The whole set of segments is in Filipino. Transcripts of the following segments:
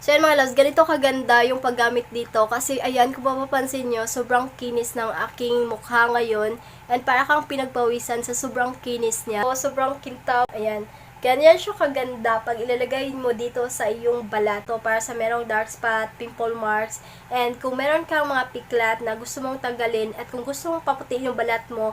So yan mga loves, ganito kaganda yung paggamit dito kasi ayan kung mapapansin nyo, sobrang kinis ng aking mukha ngayon and para kang pinagpawisan sa sobrang kinis niya. So, sobrang kintaw, ayan. Ganyan siya kaganda pag ilalagay mo dito sa iyong balato para sa merong dark spot, pimple marks, and kung meron kang mga piklat na gusto mong tanggalin at kung gusto mong paputiin yung balat mo,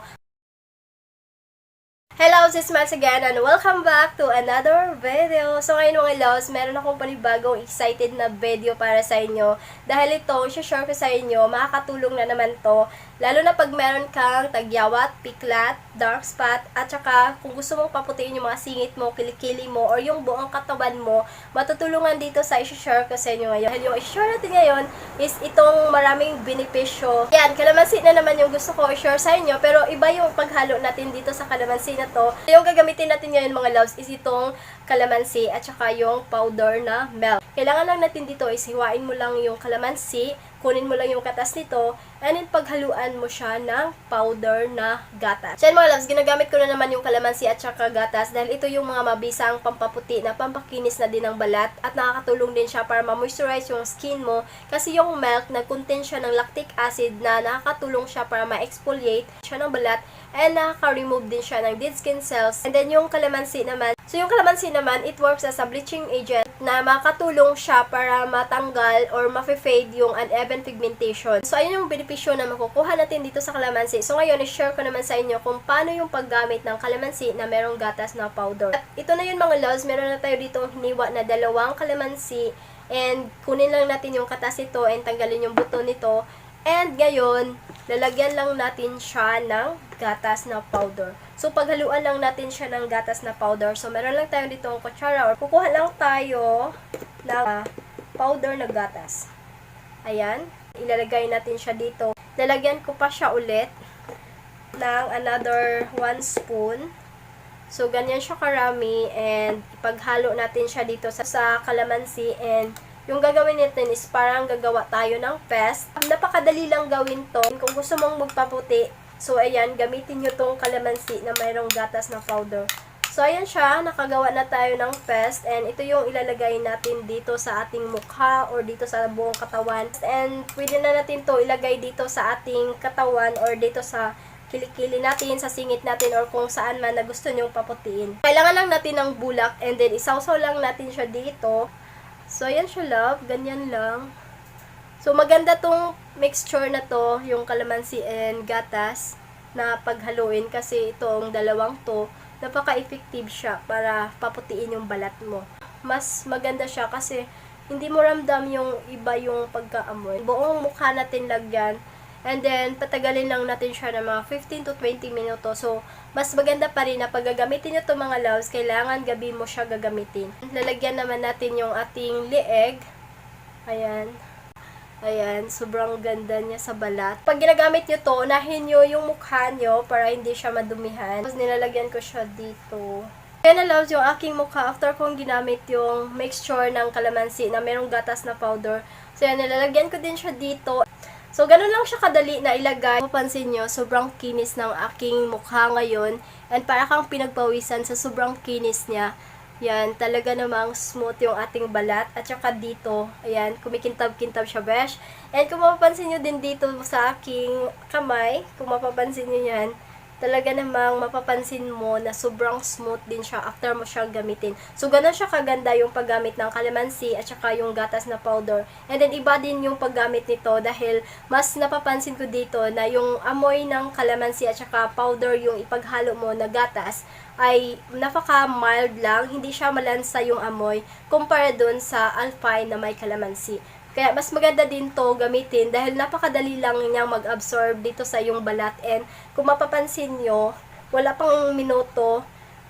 Hello, sis Mads again and welcome back to another video. So ngayon mga loves, meron akong panibagong excited na video para sa inyo. Dahil ito, share ko sa inyo, makakatulong na naman to. Lalo na pag meron kang tagyawat, piklat, dark spot, at saka kung gusto mong paputiin yung mga singit mo, kilikili mo, or yung buong katawan mo, matutulungan dito sa isi-share ko sa inyo ngayon. Yung isi-share natin ngayon is itong maraming benepisyo. Yan, kalamansi na naman yung gusto ko i-share sa inyo, pero iba yung paghalo natin dito sa kalamansi na to. Yung gagamitin natin ngayon mga loves is itong kalamansi at saka yung powder na milk. Kailangan lang natin dito is hiwain mo lang yung kalamansi, kunin mo lang yung katas nito, and then paghaluan mo siya ng powder na gatas. So yan mga loves, ginagamit ko na naman yung kalamansi at saka gatas dahil ito yung mga mabisang pampaputi na pampakinis na din ng balat at nakakatulong din siya para ma-moisturize yung skin mo kasi yung milk nag-contain siya ng lactic acid na nakakatulong siya para ma-exfoliate siya ng balat and nakaka-remove din siya ng dead skin cells. And then yung kalamansi naman, so yung kalamansi naman, it works as a bleaching agent na makatulong siya para matanggal or ma-fade yung uneven pigmentation. So ayun yung benepisyo na makukuha natin dito sa kalamansi. So ngayon, i-share ko naman sa inyo kung paano yung paggamit ng kalamansi na merong gatas na powder. At ito na yun mga loves, meron na tayo dito hiniwa na dalawang kalamansi and kunin lang natin yung katas nito and tanggalin yung buto nito. And ngayon, lalagyan lang natin siya ng gatas na powder. So, paghaluan lang natin siya ng gatas na powder. So, meron lang tayo dito kutsara or kukuha lang tayo ng ah, powder na gatas. Ayan. Ilalagay natin siya dito. Lalagyan ko pa siya ulit ng another 1 spoon. So, ganyan siya karami and ipaghalo natin siya dito sa, sa kalamansi and yung gagawin natin is parang gagawa tayo ng paste. Napakadali lang gawin to. Kung gusto mong magpaputi, so ayan, gamitin nyo tong kalamansi na mayroong gatas na powder. So ayan siya, nakagawa na tayo ng paste and ito yung ilalagay natin dito sa ating mukha or dito sa buong katawan. And pwede na natin to ilagay dito sa ating katawan or dito sa kilikili natin, sa singit natin, or kung saan man na gusto nyong paputiin. Kailangan lang natin ng bulak and then isawsaw lang natin siya dito. So, ayan siya, love. Ganyan lang. So, maganda tong mixture na to, yung kalamansi and gatas, na paghaluin kasi itong dalawang to, napaka-effective siya para paputiin yung balat mo. Mas maganda siya kasi hindi mo ramdam yung iba yung pagkaamoy. Buong mukha natin lagyan. And then, patagalin lang natin siya ng mga 15 to 20 minuto. So, mas maganda pa rin na pag gagamitin nyo mga loves, kailangan gabi mo siya gagamitin. Lalagyan naman natin yung ating lieg. Ayan. Ayan, sobrang ganda niya sa balat. Pag ginagamit nyo to, unahin nyo yung mukha nyo para hindi siya madumihan. Tapos nilalagyan ko siya dito. Kaya na loves yung aking mukha after kong ginamit yung mixture ng kalamansi na merong gatas na powder. So yan, nilalagyan ko din siya dito. So, ganun lang siya kadali na ilagay. Mapansin nyo, sobrang kinis ng aking mukha ngayon. And para kang pinagpawisan sa sobrang kinis niya. Yan, talaga namang smooth yung ating balat. At saka dito, ayan, kumikintab-kintab siya, besh. And kung mapapansin nyo din dito sa aking kamay, kung mapapansin nyo yan, talaga namang mapapansin mo na sobrang smooth din siya after mo siya gamitin. So, ganun siya kaganda yung paggamit ng kalamansi at saka yung gatas na powder. And then, iba din yung paggamit nito dahil mas napapansin ko dito na yung amoy ng kalamansi at saka powder yung ipaghalo mo na gatas ay napaka-mild lang, hindi siya malansa yung amoy kumpara dun sa alpine na may kalamansi. Kaya mas maganda din to gamitin dahil napakadali lang niyang mag-absorb dito sa yung balat and kung mapapansin nyo, wala pang minuto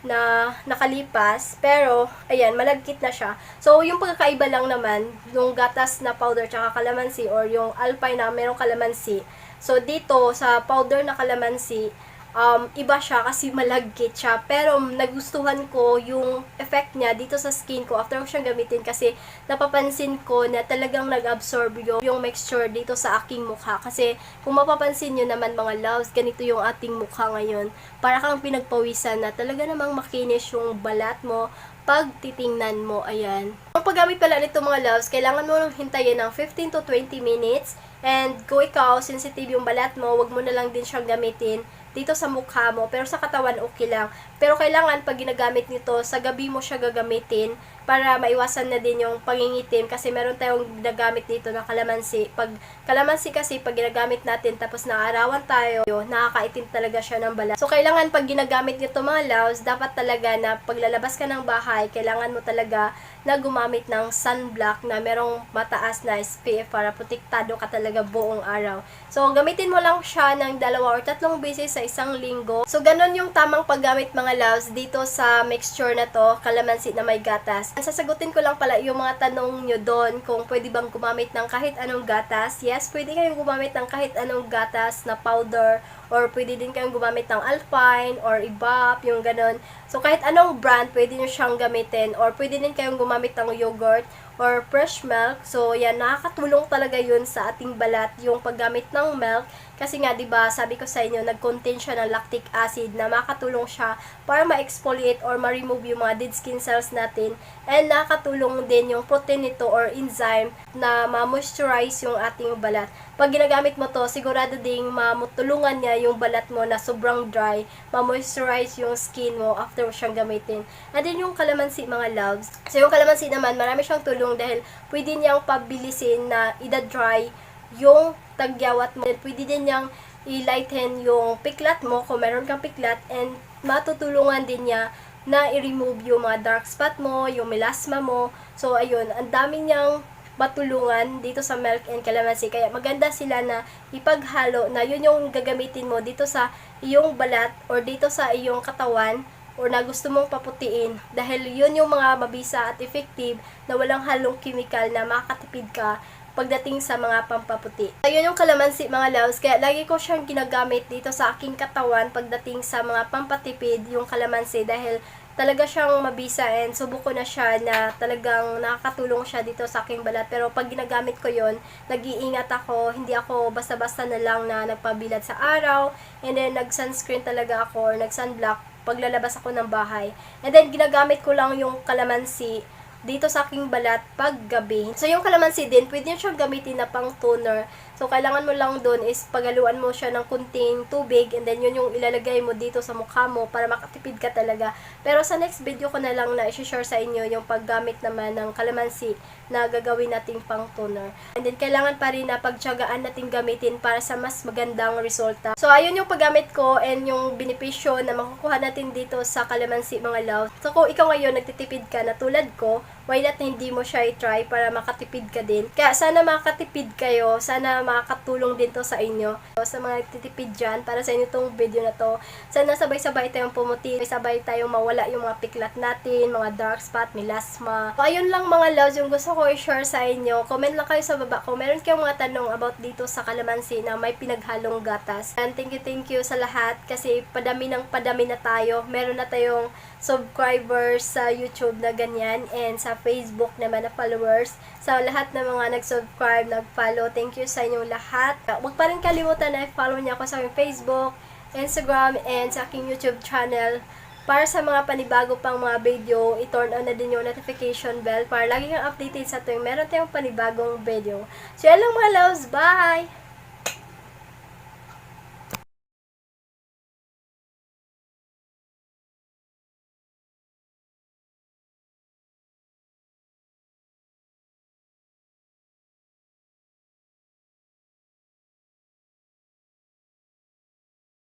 na nakalipas, pero ayan, malagkit na siya. So, yung pagkakaiba lang naman, yung gatas na powder tsaka kalamansi or yung alpine na merong kalamansi. So, dito sa powder na kalamansi, um, iba siya kasi malagkit siya. Pero nagustuhan ko yung effect niya dito sa skin ko after ko siyang gamitin kasi napapansin ko na talagang nag-absorb yung, yung mixture dito sa aking mukha. Kasi kung mapapansin nyo naman mga loves, ganito yung ating mukha ngayon. Para kang pinagpawisan na talaga namang makinis yung balat mo, pagtitingnan mo. Ayan. Ang paggamit pala nito mga loves, kailangan mo hintayin ng 15 to 20 minutes. And kung ikaw, sensitive yung balat mo, wag mo na lang din siyang gamitin dito sa mukha mo. Pero sa katawan, okay lang. Pero kailangan pag ginagamit nito, sa gabi mo siya gagamitin para maiwasan na din yung pangingitim kasi meron tayong ginagamit dito na kalamansi. Pag kalamansi kasi pag ginagamit natin tapos naarawan tayo, nakakaitim talaga siya ng balat. So kailangan pag ginagamit nito mga loves, dapat talaga na paglalabas ka ng bahay, kailangan mo talaga na gumamit ng sunblock na merong mataas na SPF para protektado ka talaga buong araw. So gamitin mo lang siya ng dalawa or tatlong beses sa isang linggo. So ganun yung tamang paggamit mga loves dito sa mixture na to, kalamansi na may gatas. Sasagutin ko lang pala yung mga tanong nyo doon kung pwede bang gumamit ng kahit anong gatas. Yes, pwede kayong gumamit ng kahit anong gatas na powder or pwede din kayong gumamit ng Alpine or Ibap, yung ganun. So kahit anong brand, pwede nyo siyang gamitin or pwede din kayong gumamit ng yogurt or fresh milk. So yan, nakakatulong talaga yun sa ating balat yung paggamit ng milk kasi nga 'di ba, sabi ko sa inyo, nag-contain siya ng lactic acid na makatulong siya para ma-exfoliate or ma-remove yung mga dead skin cells natin and nakakatulong din yung protein nito or enzyme na ma-moisturize yung ating balat. Pag ginagamit mo to, sigurado ding mamutulungan niya yung balat mo na sobrang dry, ma-moisturize yung skin mo after mo siyang gamitin. And then yung kalamansi mga loves. So yung kalamansi naman, marami siyang tulong dahil pwede niyang pabilisin na ida-dry yung tagyawat mo. Pwede din niyang i-lighten yung piklat mo kung meron kang piklat and matutulungan din niya na i-remove yung mga dark spot mo, yung melasma mo. So, ayun, ang dami niyang matulungan dito sa milk and calamansi. Kaya maganda sila na ipaghalo na yun yung gagamitin mo dito sa iyong balat or dito sa iyong katawan or na gusto mong paputiin dahil yun yung mga mabisa at effective na walang halong chemical na makakatipid ka pagdating sa mga pampaputi. Ayun yung kalamansi mga loves, kaya lagi ko siyang ginagamit dito sa aking katawan pagdating sa mga pampatipid yung kalamansi dahil talaga siyang mabisa and subok ko na siya na talagang nakakatulong siya dito sa aking balat. Pero pag ginagamit ko yon nag-iingat ako, hindi ako basta-basta na lang na nagpabilad sa araw and then nag-sunscreen talaga ako or nag-sunblock paglalabas ako ng bahay. And then ginagamit ko lang yung kalamansi dito sa aking balat pag gabi. So, yung kalamansi din, pwede nyo siyang gamitin na pang toner. So, kailangan mo lang doon is pagaluan mo siya ng kunting tubig and then yun yung ilalagay mo dito sa mukha mo para makatipid ka talaga. Pero sa next video ko na lang na i-share sa inyo yung paggamit naman ng kalamansi na gagawin nating pang toner. And then, kailangan pa rin na pagtsagaan natin gamitin para sa mas magandang resulta. So, ayun yung paggamit ko and yung benepisyo na makukuha natin dito sa kalamansi mga love. So, kung ikaw ngayon nagtitipid ka na tulad ko, why not hindi mo siya i-try para makatipid ka din. Kaya sana makatipid kayo, sana makakatulong din to sa inyo. So, sa mga nagtitipid dyan, para sa inyo tong video na to, sana sabay-sabay tayong pumuti, sabay tayong mawala yung mga piklat natin, mga dark spot, melasma. So, ayun lang mga loves, yung gusto ko i-share sa inyo. Comment lang kayo sa baba kung meron kayong mga tanong about dito sa kalamansi na may pinaghalong gatas. And thank you, thank you sa lahat kasi padami ng padami na tayo. Meron na tayong subscribers sa YouTube na ganyan and sa Facebook naman na followers. Sa lahat ng mga nag-subscribe, nag-follow, thank you sa inyong lahat. Huwag pa rin kalimutan na i-follow niya ako sa aking Facebook, Instagram, and sa aking YouTube channel. Para sa mga panibago pang mga video, i-turn on na din yung notification bell para lagi kang updated sa tuwing meron tayong panibagong video. So, yan lang mga loves. Bye!